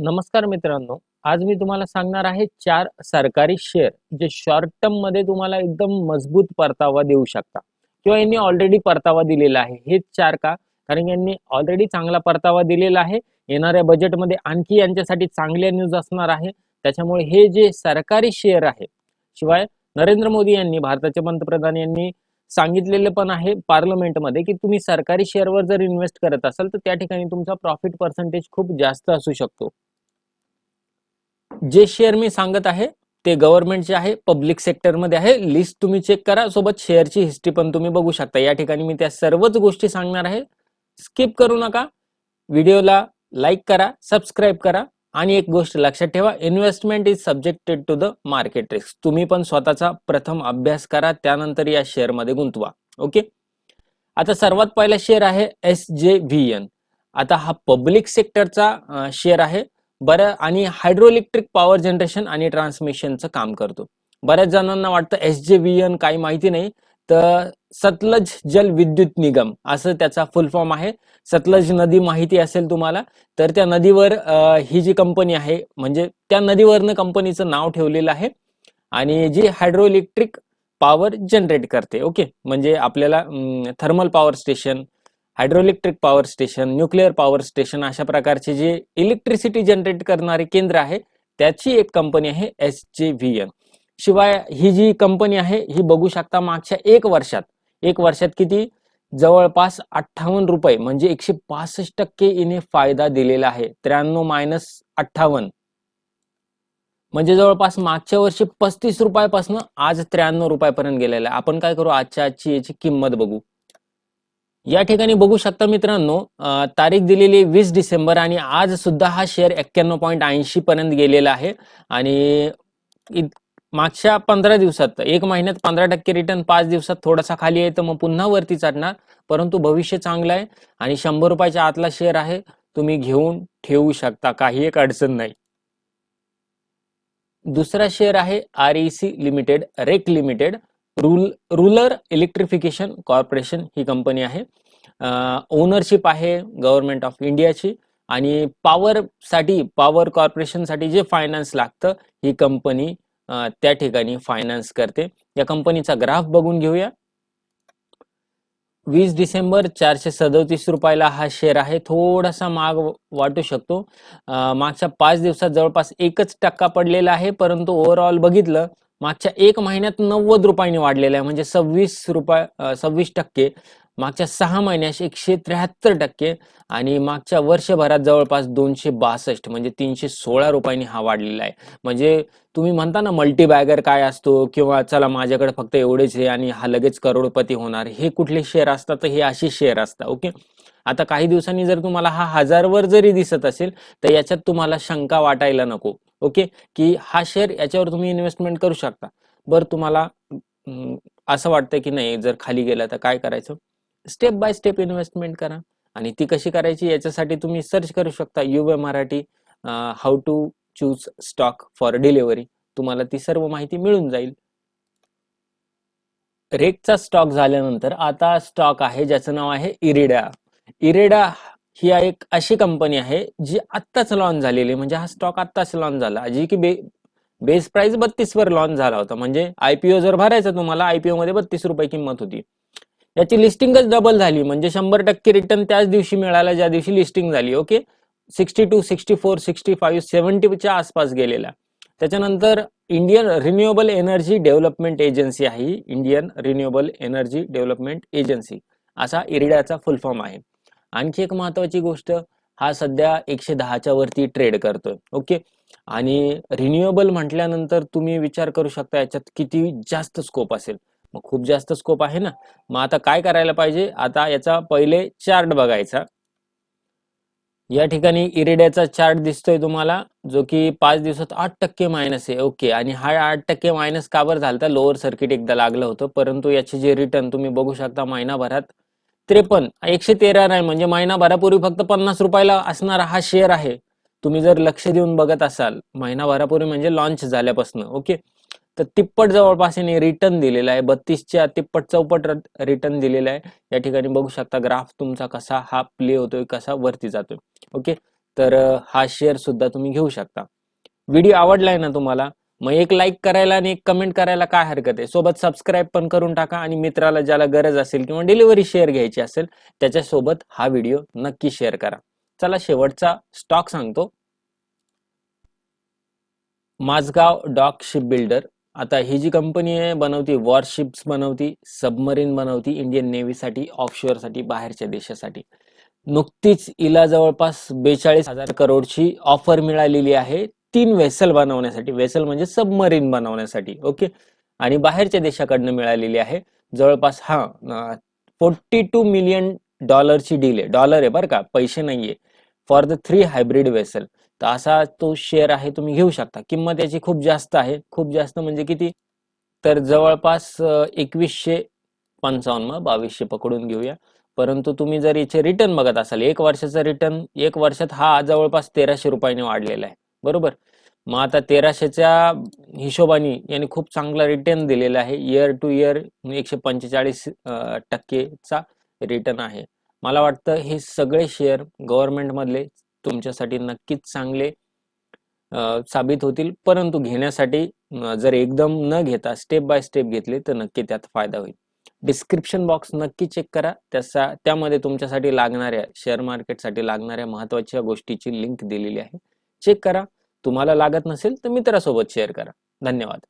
नमस्कार मित्रांनो आज मी तुम्हाला सांगणार आहे चार सरकारी शेअर जे शॉर्ट टर्ममध्ये तुम्हाला एकदम मजबूत परतावा देऊ शकता किंवा यांनी ऑलरेडी परतावा दिलेला आहे. हेच चार का? कारण यांनी ऑलरेडी चांगला परतावा दिलेला आहे. येणाऱ्या बजेटमध्ये आणखी यांच्यासाठी चांगल्या न्यूज असणार आहे. त्याच्यामुळे हे जे सरकारी शेअर आहे शिवाय नरेंद्र मोदी यांनी भारताचे पंतप्रधान यांनी सांगितलेलं पण आहे पार्लमेंटमध्ये की तुम्ही सरकारी शेअरवर जर इन्व्हेस्ट करत असाल तर त्या ठिकाणी तुमचा प्रॉफिट पर्सेंटेज खूप जास्त असू शकतो. जे शेअर मी सांगत आहे ते गव्हर्नमेंटचे आहे पब्लिक सेक्टरमध्ये आहे. लिस्ट तुम्ही चेक करा. सोबत शेअरची हिस्ट्री पण तुम्ही बघू शकता. या ठिकाणी मी त्या सर्वच गोष्टी सांगणार आहे. स्किप करू नका. व्हिडिओला लाईक करा सबस्क्राईब करा आणि एक गोष्ट लक्षात ठेवा. Investment is subjected to the market risk तुम्ही पण स्वतःचा प्रथम अभ्यास करा. त्यानंतर या शेअरमध्ये गुंतवा. ओके आता सर्वात पहिला शेअर आहे एस जे व्ही एन आता हा पब्लिक सेक्टरचा शेअर आहे. बरं आणि हायड्रोइलेक्ट्रिक पॉवर जनरेशन आणि ट्रान्समिशनचं काम करतो. बऱ्याच जणांना वाटतं एस जे व्ही एन काही माहिती नाही तर सतलज जल विद्युत निगम असं त्याचा फुल फॉर्म आहे. सतलज नदी माहिती असेल तुम्हाला तर त्या नदीवर ही जी कंपनी आहे म्हणजे त्या नदीवरनं कंपनीचं नाव ठेवलेलं आहे आणि जी हायड्रोइलेक्ट्रिक पॉवर जनरेट करते ओके म्हणजे आपल्याला thermal power station hydroelectric power station nuclear power station अशा प्रकारचे जे इलेक्ट्रिसिटी जनरेट करणारे केंद्र आहे त्याची एक कंपनी आहे एस जे व्ही एन. शिवाय ही जी कंपनी आहे ही बघू शकता मागच्या एक वर्षात. एक वर्षात किती? जवळपास अठ्ठावन्न रुपये म्हणजे एकशे पासष्ट टक्के इने फायदा दिलेला आहे. त्र्याण्णव मायनस अठ्ठावन्न. म्हणजे जवळपास मागच्या वर्षी पस्तीस रुपयापासून आज त्र्याण्णव रुपयापर्यंत गेलेला आहे. आपण काय करू? आजच्या आजची याची किंमत बघू. या ठिकाणी बघू शकता मित्रांनो तारीख दिलेली वीस डिसेंबर आणि आज सुद्धा हा शेअर एक्क्याण्णव पॉईंट ऐंशी पर्यंत गेलेला आहे. आणि मागच्या पंधरा दिवसात एक महिन्यात पंधरा टक्के रिटर्न पाच दिवसात थोडासा खाली आहे तर मग पुन्हा वरती चढणार. परंतु भविष्य चांगलं आहे आणि शंभर रुपयाच्या आतला शेअर आहे तुम्ही घेऊन ठेवू शकता काही एक अडचण नाही. दुसरा शेअर आहे R E C limited REC limited rule rural electrification corporation ही कंपनी आहे. ओनरशिप आहे गव्हर्नमेंट ऑफ इंडियाची आणि पॉवर साठी पॉवर कॉर्पोरेशनसाठी जे फायनान्स लागतं ही कंपनी त्या ठिकाणी फायनान्स करते. या कंपनीचा ग्राफ बघून घेऊया. वीस डिसेंबर चारशे सदोतीस रुपयाला हा शेअर आहे. थोडासा माग वाटू शकतो. मागच्या पाच दिवसात जवळपास एकच टक्का पडलेला आहे परंतु ओव्हरऑल बघितलं मागच्या एक महिन्यात नव्वद रुपयांनी वाढलेला आहे. म्हणजे सव्वीस रुपये सव्वीस टक्के. मागच्या सहा महिन्यात एकशे त्र्याहत्तर टक्के. आणि मागच्या वर्षभरात जवळपास दोनशे बासष्ट म्हणजे तीनशे सोळा रुपयांनी हा वाढलेला आहे. म्हणजे तुम्ही म्हणता ना मल्टीबॅगर काय असतो किंवा चला माझ्याकडे फक्त एवढेच आहे आणि हा लगेच करोडपती होणार. हे कुठले शेअर असतात तर हे असे शेअर असतात ओके? आता काही दिवसांनी जर तुम्हाला हा हजारवर जरी दिसत असेल तर याच्यात तुम्हाला शंका वाटायला नको. ओके? की हा शेअर याच्यावर तुम्ही इन्व्हेस्टमेंट करू शकता. बरं तुम्हाला असं वाटतं की नाही जर खाली गेला तर काय करायचं? स्टेप बाय स्टेप इन्व्हेस्टमेंट करा. आणि ती कशी करायची याच्यासाठी तुम्ही सर्च करू शकता. युवे Marathi how to choose stock for delivery तुम्हाला ती सर्व माहिती मिळून जाईल. रेकचा स्टॉक झाल्यानंतर आता स्टॉक आहे ज्याचं नाव आहे इरिडा इरिडा ही एक अशी कंपनी आहे जी आत्ताच लॉन्च झालेली आहे. म्हणजे हा स्टॉक आत्ताच लॉन्च झाला. जी की बे बेस प्राइस बत्तीस वर लॉन्च झाला होता. म्हणजे आयपीओ जर भरायचा तुम्हाला आयपीओ मध्ये बत्तीस रुपये किंमत होती. याची लिस्टिंगच डबल झाली. म्हणजे शंभर टक्के रिटर्न त्याच दिवशी मिळाला ज्या दिवशी लिस्टिंग झाली. Okay sixty two sixty four sixty five सेव्हन्टीच्या आसपास गेलेला त्याच्यानंतर Indian renewable energy development agency आहे Indian renewable energy development agency असा इरिडाचा फुल फॉर्म आहे. आणखी एक महत्वाची गोष्ट हा सध्या एकशे दहाच्या वरती ट्रेड करतोय. ओके आणि रिन्युएबल म्हटल्यानंतर तुम्ही विचार करू शकता याच्यात किती जास्त स्कोप असेल. मग खूप जास्त स्कोप आहे ना. मग आता काय करायला पाहिजे? आता याचा पहिले चार्ट बघायचा. या ठिकाणी इरिड्याचा चार्ट दिसतोय तुम्हाला जो की पाच दिवसात आठ टक्के मायनस आहे. ओके आणि हा आठ टक्के मायनस का बरं तर लोअर सर्किट एकदा लागलं होतं. परंतु याचे जे रिटर्न तुम्ही बघू शकता महिनाभरात त्रेपन्न एकशे तेरा नाही म्हणजे महिनाभरापूर्वी फक्त पन्नास रुपयाला असणारा हा शेअर आहे. तुम्ही जर लक्ष देऊन बघत असाल महिनाभरापूर्वी म्हणजे लॉन्च झाल्यापासून ओके तर तिप्पट जवळपास याने रिटर्न दिलेला आहे बत्तीसच्या तिप्पट चौपट रिटर्न दिलेला आहे. या ठिकाणी बघू शकता ग्राफ तुमचा कसा हा प्ले होतोय कसा वरती जातोय ओके तर हा शेअर सुद्धा तुम्ही घेऊ शकता. व्हिडिओ आवडलाय ना तुम्हाला? मग एक लाईक करायला आणि एक कमेंट करायला काय हरकत आहे? सोबत सबस्क्राईब पण करून टाका आणि मित्राला ज्याला गरज असेल किंवा डिलिव्हरी शेअर घ्यायची असेल त्याच्यासोबत हा व्हिडिओ नक्की शेअर करा. चला शेवटचा स्टॉक सांगतो. माझगाव डॉक शिप बिल्डर आता ही जी कंपनी आहे बनवती वॉरशिप्स बनवती सबमरीन बनवती इंडियन नेव्हीसाठी ऑफशोअरसाठी बाहेरच्या देशासाठी. नुकतीच इला जवळपास बेचाळीस हजार करोडची ऑफर मिळालेली आहे. तीन वेसल बनवण्यासाठी वेसल म्हणजे सबमरीन बनवण्यासाठी ओके? आणि बाहेरच्या देशाकडनं मिळालेली आहे. जवळपास हा फोर्टी टू मिलियन डॉलरची डील आहे. डॉलर आहे बरं का पैसे नाहीये. For the three hybrid vessel तर असा तो शेअर आहे तुम्ही घेऊ शकता. किंमत याची खूप जास्त आहे. खूप जास्त म्हणजे किती? तर जवळपास एकवीसशे पंचावन्न मग बावीसशे पकडून घेऊया. परंतु तुम्ही जर याचे रिटर्न बघत असाल एक वर्षाचा रिटर्न एक वर्षात हा जवळपास तेराशे रुपयाने वाढलेला आहे. बरोबर. मग आता तेराशेच्या हिशोबाने याने खूप चांगला रिटर्न दिलेला आहे. इयर टू इयर एकशे पंचेचाळीस टक्केचा रिटर्न आहे. मला वाटतं हे सगळे शेअर गव्हर्नमेंट मधले तुमच्यासाठी नक्कीच चांगले साबित होतील. परंतु घेण्यासाठी जर एकदम न घेता स्टेप बाय स्टेप घेतले तर नक्की त्यात फायदा होईल. डिस्क्रिप्शन बॉक्स नक्की चेक करा. त्याचा त्यामध्ये तुमच्यासाठी लागणाऱ्या शेअर मार्केटसाठी लागणाऱ्या महत्त्वाच्या गोष्टीची लिंक दिलेली आहे. चेक करा. तुम्हाला लागत नसेल तर मित्रासोबत शेअर करा. धन्यवाद.